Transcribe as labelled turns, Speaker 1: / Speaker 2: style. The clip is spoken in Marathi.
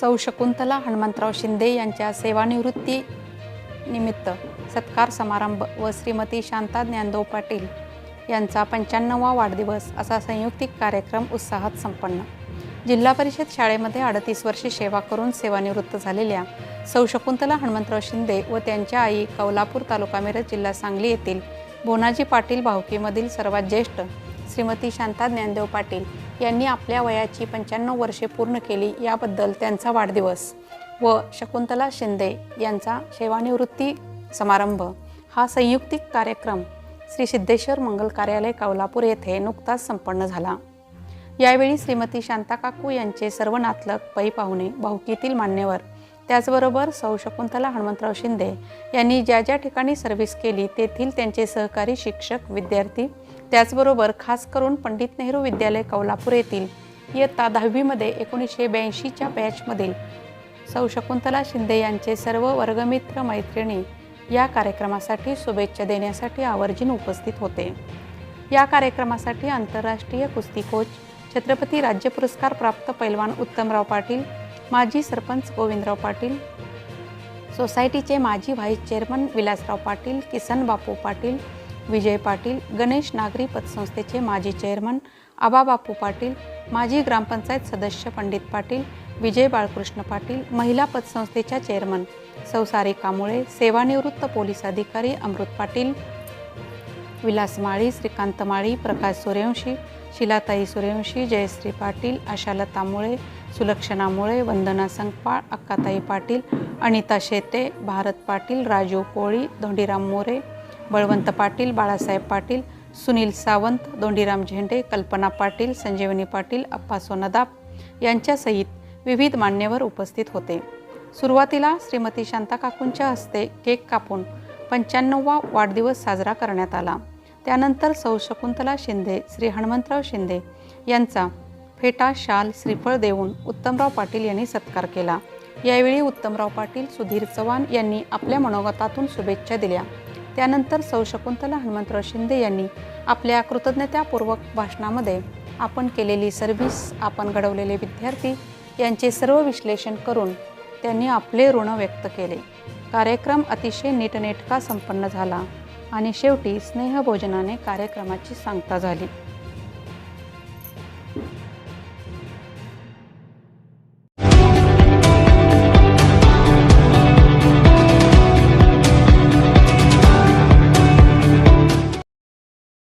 Speaker 1: सौ शकुंतला हनुमंतराव शिंदे यांच्या सेवानिवृत्ती निमित्त सत्कार समारंभ व श्रीमती शांता ज्ञानदेव पाटील यांचा पंच्याण्णवा वाढदिवस असा संयुक्तिक कार्यक्रम उत्साहात संपन्न. जिल्हा परिषद शाळेमध्ये अडतीस वर्षे सेवा करून सेवानिवृत्त झालेल्या सौ शकुंतला हनुमंतराव शिंदे व त्यांच्या आई कौलापूर तालुका मिरज जिल्हा सांगली येथील बोनाजी पाटील भावकीमधील सर्वात ज्येष्ठ श्रीमती शांता ज्ञानदेव पाटील यांनी आपल्या वयाची पंच्याण्णव वर्षे पूर्ण केली याबद्दल त्यांचा वाढदिवस व शकुंतला शिंदे यांचा सेवानिवृत्ती समारंभ. हा संयुक्तिक कार्यक्रम श्री सिद्धेश्वर मंगल कार्यालय कौलापूर येथे नुकताच संपन्न झाला. यावेळी श्रीमती शांता काकू यांचे सर्व नातलग पै पाहुणे भाऊकीतील मान्यवर त्याचबरोबर सौ शकुंतला हनुमंतराव शिंदे यांनी ज्या ज्या ठिकाणी सर्व्हिस केली तेथील त्यांचे सहकारी शिक्षक विद्यार्थी त्याचबरोबर खास करून पंडित नेहरू विद्यालय कौलापूर येथील इयत्ता दहावीमध्ये एकोणीसशे ब्याऐंशीच्या बॅचमधील सौ शकुंतला शिंदे यांचे सर्व वर्गमित्र मैत्रिणी या कार्यक्रमासाठी शुभेच्छा देण्यासाठी आवर्जून उपस्थित होते. या कार्यक्रमासाठी आंतरराष्ट्रीय कुस्ती कोच छत्रपती राज्य पुरस्कार प्राप्त पैलवान उत्तमराव पाटील माजी सरपंच गोविंदराव पाटील सोसायटीचे माजी व्हाईस चेअरमन विलासराव पाटील किसन बापू पाटील विजय पाटील गणेश नागरी पतसंस्थेचे माजी चेअरमन आबा बापू पाटील माजी ग्रामपंचायत सदस्य पंडित पाटील विजय बाळकृष्ण पाटील महिला पतसंस्थेच्या चेअरमन सौसारी कामुळे सेवानिवृत्त पोलीस अधिकारी अमृत पाटील विलास माळी श्रीकांत माळी प्रकाश सूर्यवंशी शिलाताई सूर्यवंशी जयश्री पाटील आशालता मुळे सुलक्षणा मुळे वंदना संकपाळ अक्काताई पाटील अनिता शेते भारत पाटील राजू कोळी धोंडीराम मोरे बळवंत पाटील बाळासाहेब पाटील सुनील सावंत दोंडीराम झेंडे कल्पना पाटील संजीवनी पाटील अप्पा सोनदाप यांच्यासहित विविध मान्यवर उपस्थित होते. सुरुवातीला श्रीमती शांता काकूंच्या हस्ते केक कापून पंच्याण्णववा वाढदिवस साजरा करण्यात आला. त्यानंतर सौ शकुंतला शिंदे श्री हनुमंतराव शिंदे यांचा फेटा शाल श्रीफळ देऊन उत्तमराव पाटील यांनी सत्कार केला. यावेळी उत्तमराव पाटील सुधीर चव्हाण यांनी आपल्या मनोगतातून शुभेच्छा दिल्या. त्यानंतर सौ शकुंतला हनुमंतराव शिंदे यांनी आपल्या कृतज्ञतापूर्वक भाषणामध्ये आपण केलेली सर्व्हिस आपण घडवलेले विद्यार्थी यांचे सर्व विश्लेषण करून त्यांनी आपले ऋण व्यक्त केले. कार्यक्रम अतिशय नीटनेटका संपन्न झाला आणि शेवटी स्नेहभोजनाने कार्यक्रमाची सांगता झाली.